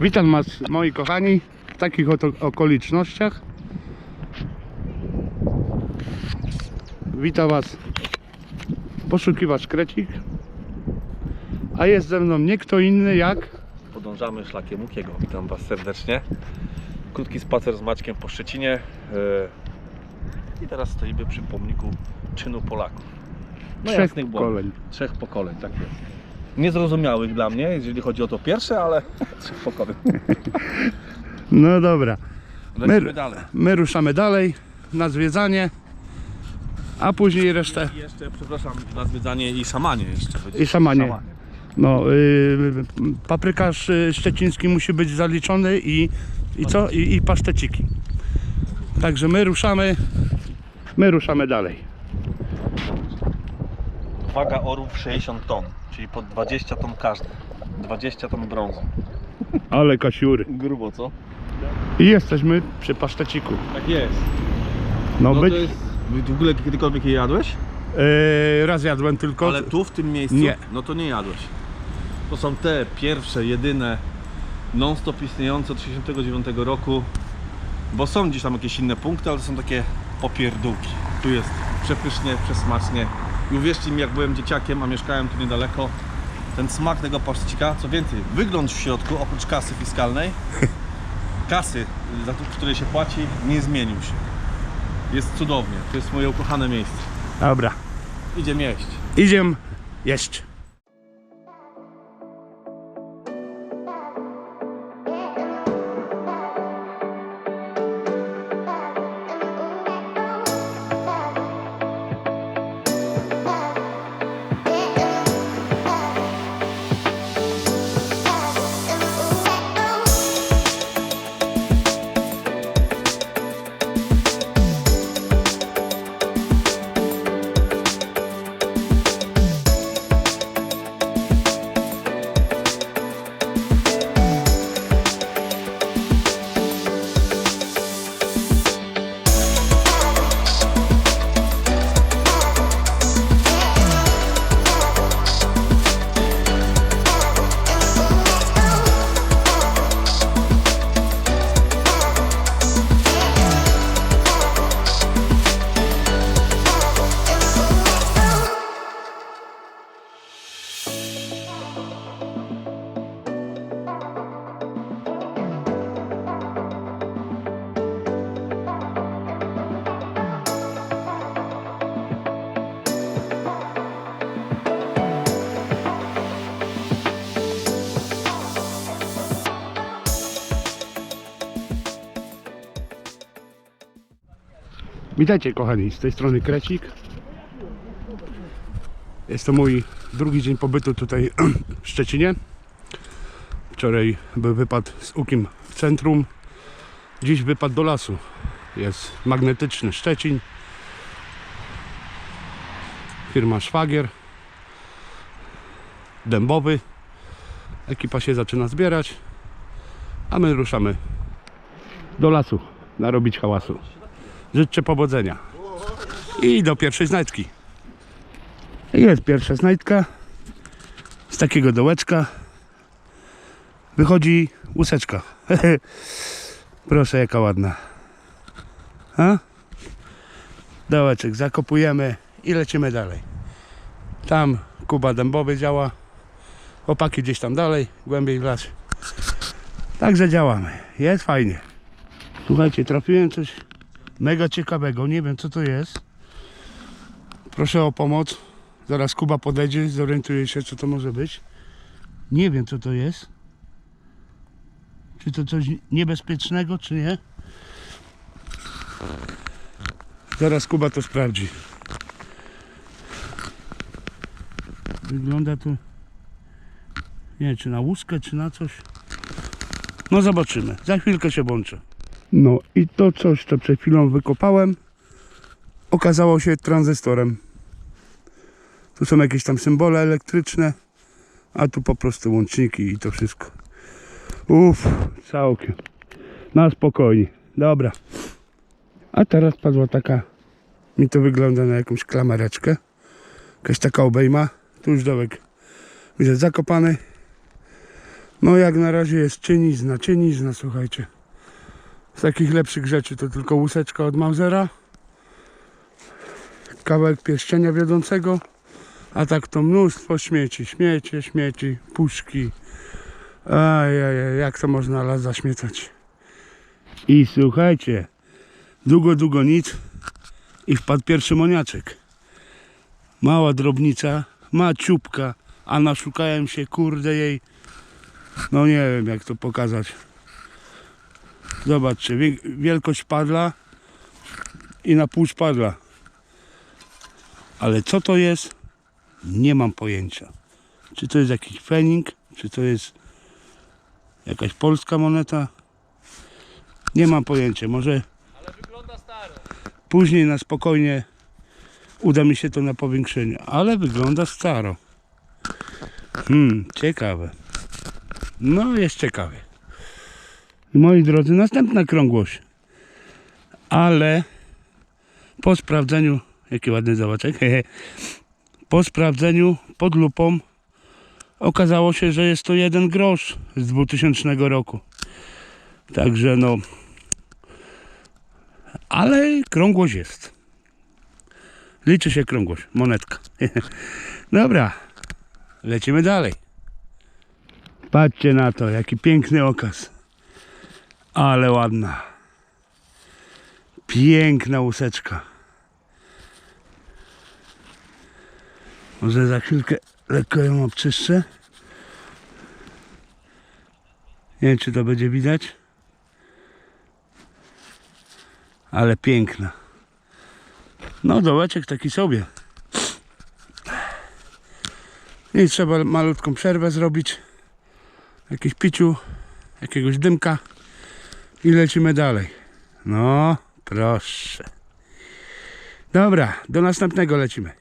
Witam Was, moi kochani, w takich oto okolicznościach. Witam Was poszukiwacz Krecik. A jest ze mną nie kto inny jak Podążamy szlakiem Łukiego. Witam Was serdecznie. Krótki spacer z Maćkiem po Szczecinie. e, I teraz stoimy przy pomniku czynu Polaków. No trzech jasnych błędów. koleń. Trzech pokoleń, tak jest. Niezrozumiałych dla mnie, jeżeli chodzi o to pierwsze, ale pokoleń. No dobra, My- dalej. my ruszamy dalej na zwiedzanie, a później resztę I jeszcze, przepraszam, na zwiedzanie i szamanie jeszcze. i szamanie. No, yy, paprykarz y, szczeciński musi być zaliczony i, i co? I, I paszteciki. Także my ruszamy, my ruszamy dalej. Waga orów 60 ton, czyli po 20 ton każdy. 20 ton brązu. Ale kasiury. Grubo, co? I jesteśmy przy paszteciku. Tak jest. No, No być, to jest... W ogóle kiedykolwiek je jadłeś? yy, raz jadłem tylko. Ale tu w tym miejscu? Nie. No to nie jadłeś. To są te pierwsze, jedyne non-stop istniejące od 1969 roku. Bo są gdzieś tam jakieś inne punkty, ale to są takie popierdółki. Tu jest przepysznie, przesmacznie. I uwierzcie mi, jak byłem dzieciakiem, a mieszkałem tu niedaleko, ten smak tego paszcika, co więcej, wygląd w środku, oprócz kasy fiskalnej, kasy, za której się płaci, nie zmienił się. Jest cudownie. To jest moje ukochane miejsce. Dobra, Idziemy jeść. idziemy jeść. Witajcie kochani, z tej strony Krecik. Jest to mój drugi dzień pobytu tutaj w Szczecinie. Wczoraj był wypad z Ukim w centrum. Dziś wypad do lasu. Jest magnetyczny Szczecin. Firma Szwagier. Dębowy. Ekipa się zaczyna zbierać. A my ruszamy do lasu narobić hałasu. Życzę powodzenia. I do pierwszej znajdki. Jest pierwsza znajdka. Z takiego dołeczka wychodzi łuseczka. Proszę, jaka ładna. A? Dołeczek zakopujemy i lecimy dalej. Tam Kuba dębowy działa. Chłopaki gdzieś tam dalej, głębiej w las. Także działamy. Jest fajnie. Słuchajcie, trafiłem coś mega ciekawego. Nie wiem co to jest. Proszę o pomoc. Zaraz Kuba podejdzie, zorientuje się co to może być. Nie wiem co to jest. Czy to coś niebezpiecznego, czy nie? Zaraz Kuba to sprawdzi. Wygląda to. Nie wiem, czy na łuskę, czy na coś. No zobaczymy. Za chwilkę się włączę. No i to coś, co przed chwilą wykopałem, okazało się tranzystorem. Tu są jakieś tam symbole elektryczne, a tu po prostu łączniki i to wszystko. Uff, całkiem. Na spokojnie. Dobra. A teraz padła taka, mi to wygląda na jakąś klamereczkę. Jakaś taka obejma. Tu już dołek widzę zakopany. No jak na razie jest cienizna, cienizna, słuchajcie. Z takich lepszych rzeczy to tylko łuseczka od Mausera. Kawałek pierścienia wiodącego. A tak to mnóstwo śmieci, śmiecie, śmieci, puszki. Ajajaj, jak to można las zaśmiecać. I słuchajcie, długo, długo nic i wpadł pierwszy moniaczek. Mała drobnica, ma ciupka, a naszukałem się, kurde jej, no nie wiem jak to pokazać. Zobaczcie, wie- wielkość padla i na pół spadla. Ale co to jest? Nie mam pojęcia. Czy to jest jakiś fening, czy to jest jakaś polska moneta? Nie mam pojęcia. Może później na spokojnie uda mi się to na powiększenie. Ale wygląda staro. Hmm, ciekawe. No, jest ciekawie. Moi drodzy, następna krągłość. Ale po sprawdzeniu, jaki ładny załaczek, po sprawdzeniu pod lupą okazało się, że jest to jeden grosz z 2000 roku. Także no, ale krągłość jest. Liczy się krągłość, monetka. Dobra, lecimy dalej. Patrzcie na to, jaki piękny okaz. Ale ładna. Piękna łuseczka. Może za chwilkę lekko ją obczyszczę. Nie wiem, czy to będzie widać. Ale piękna. No, dołeczek taki sobie. I trzeba malutką przerwę zrobić. Jakieś piciu, jakiegoś dymka i lecimy dalej. No, proszę. Dobra, do następnego lecimy.